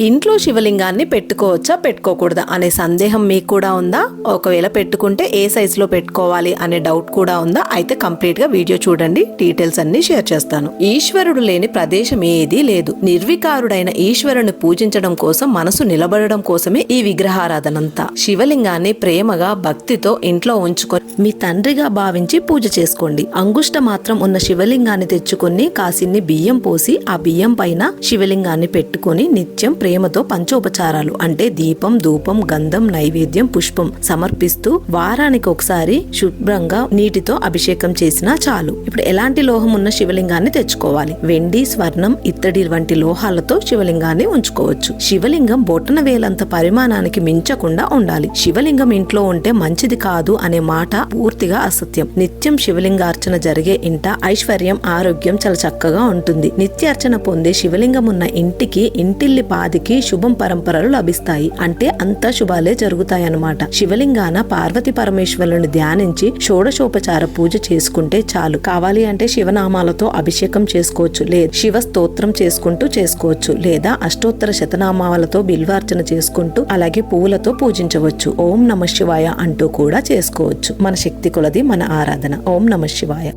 ఇంట్లో శివలింగాన్ని పెట్టుకోవచ్చా పెట్టుకోకూడదా అనే సందేహం మీకు కూడా ఉందా? ఒకవేళ పెట్టుకుంటే ఏ సైజులో పెట్టుకోవాలి అనే డౌట్ కూడా ఉందా? అయితే కంప్లీట్గా వీడియో చూడండి డీటెయిల్స్ అన్ని షేర్ చేస్తాను. ఈశ్వరుడు లేని ప్రదేశం ఏదీ లేదు. నిర్వికారుడైన ఈశ్వరుని పూజించడం కోసం మనసు నిలబడడం కోసమే ఈ విగ్రహారాధనంతా. శివలింగాన్ని ప్రేమగా భక్తితో ఇంట్లో ఉంచుకొని మీ తండ్రిగా భావించి పూజ చేసుకోండి. అంగుష్ట మాత్రం ఉన్న శివలింగాన్ని తెచ్చుకొని కాసిన్ని బియ్యం పోసి ఆ బియ్యం పైన శివలింగాన్ని పెట్టుకొని నిత్యం ప్రేమతో పంచోపచారాలు అంటే దీపం ధూపం గంధం నైవేద్యం పుష్పం సమర్పిస్తూ వారానికి ఒకసారి శుభ్రంగా నీటితో అభిషేకం చేసినా చాలు. ఇప్పుడు ఎలాంటి లోహం ఉన్న శివలింగాన్ని తెచ్చుకోవాలి? వెండి స్వర్ణం ఇత్తడి వంటి లోహాలతో శివలింగాన్ని ఉంచుకోవచ్చు. శివలింగం బొట్టన వేలంత పరిమాణానికి మించకుండా ఉండాలి. శివలింగం ఇంట్లో ఉంటే మంచిది కాదు అనే మాట పూర్తిగా అసత్యం. నిత్యం శివలింగార్చన జరిగే ఇంట ఐశ్వర్యం ఆరోగ్యం చాలా చక్కగా ఉంటుంది. నిత్యార్చన పొందే శివలింగం ఉన్న ఇంటికి ఇంటిల్లి పాదికి శుభం పరంపరలు లభిస్తాయి. అంటే అంత శుభాలే జరుగుతాయన్నమాట. శివలింగాన పార్వతి పరమేశ్వరులను ధ్యానించి షోడశోపచార పూజ చేసుకుంటే చాలు. కావాలి అంటే శివనామాలతో అభిషేకం చేసుకోవచ్చు. లేదా శివ స్తోత్రం చేసుకుంటూ చేసుకోవచ్చు. లేదా అష్టోత్తర శతనామాలతో బిల్వార్చన చేసుకుంటూ అలాగే పువ్వులతో పూజించవచ్చు. ఓం నమ శివాయ అంటూ కూడా చేసుకోవచ్చు. మన శక్తి కొలది మన ఆరాధన. ఓం నమ శివాయ.